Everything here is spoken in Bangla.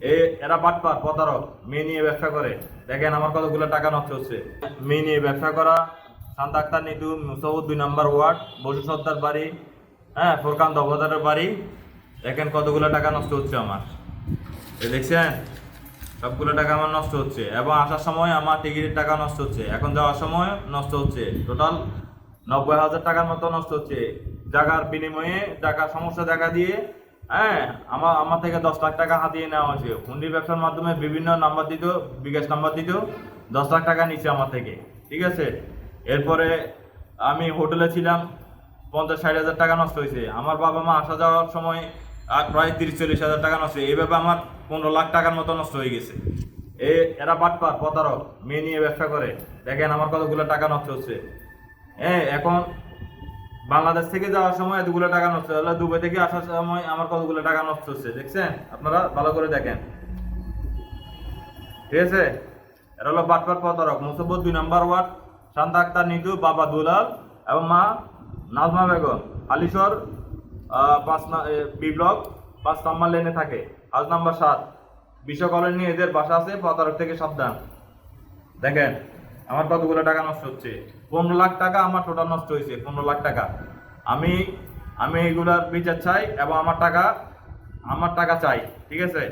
এ, এরা বাটপার, প্রতারক, মেয়ে নিয়ে ব্যবসা করে। দেখেন আমার কতগুলো টাকা নষ্ট হচ্ছে। মেয়ে নিয়ে ব্যবসা করা, শান্তা আক্তার নিতু মুসাউদ, দুই নম্বর ওয়ার্ড, বসু সর্দার বাড়ি হ্যাঁ ফোরকান দফাদারের বাড়ি। দেখেন কতগুলো টাকা নষ্ট হচ্ছে আমার। দেখছেন? সবগুলো টাকা আমার নষ্ট হচ্ছে। এবং আসার সময় আমার টিকিটের টাকা নষ্ট হচ্ছে। এখন যাওয়ার সময় নষ্ট হচ্ছে। টোটাল নব্বই হাজার টাকার মতো নষ্ট হচ্ছে। জায়গার বিনিময়ে টাকা সমস্যা দেখা দিয়ে হ্যাঁ আমার আমার থেকে দশ লাখ টাকা হাতিয়ে নেওয়া হয়েছে। হুন্ডি ব্যবসার মাধ্যমে বিভিন্ন নাম্বার দিত, বিকাশ নাম্বার দিত, দশ লাখ টাকা নিচ্ছে আমার থেকে, ঠিক আছে? এরপরে আমি হোটেলে ছিলাম, পঞ্চাশ, ষাট হাজার টাকা নষ্ট হয়েছে। আমার বাবা মা আসা যাওয়ার সময় প্রায় তিরিশ, চল্লিশ হাজার টাকা নষ্ট এইভাবে আমার পনেরো লাখ টাকার মতো নষ্ট হয়ে গেছে। এ, এরা বাটপার, প্রতারক, মেয়ে নিয়ে ব্যবসা করে। দেখেন আমার কতগুলো টাকা নষ্ট হচ্ছে। হ্যাঁ এখন বাংলাদেশ থেকে যাওয়ার সময় এতগুলো টাকা নষ্ট হলো, দুবাই থেকে আসার সময় আমার কতগুলো টাকা নষ্ট হচ্ছে, দেখছেন? আপনারা ভালো করে দেখেন। ঠিক আছে? এটা হলো বাটপার প্রতারক, মুসব্বত দুই নাম্বার ওয়ার্ড, শান্তা আক্তার নিতু বাবা দুলাল এবং মা নাজমা বেগম। আলিশর পাঁচ বি ব্লক, পাঁচ নাম্বার লেনে থাকে হাউস নাম্বার সাত। বিশ্ব কলোনি এদের বাসা আছে, প্রতারক থেকে সাবধান। দেখেন। আমার কতগুলো টাকা নষ্ট হচ্ছে? পনেরো লাখ টাকা আমার টোটাল নষ্ট হয়েছে, পনেরো লাখ টাকা। আমি আমি এগুলার বিচার চাই এবং আমার টাকা আমার টাকা চাই, ঠিক আছে?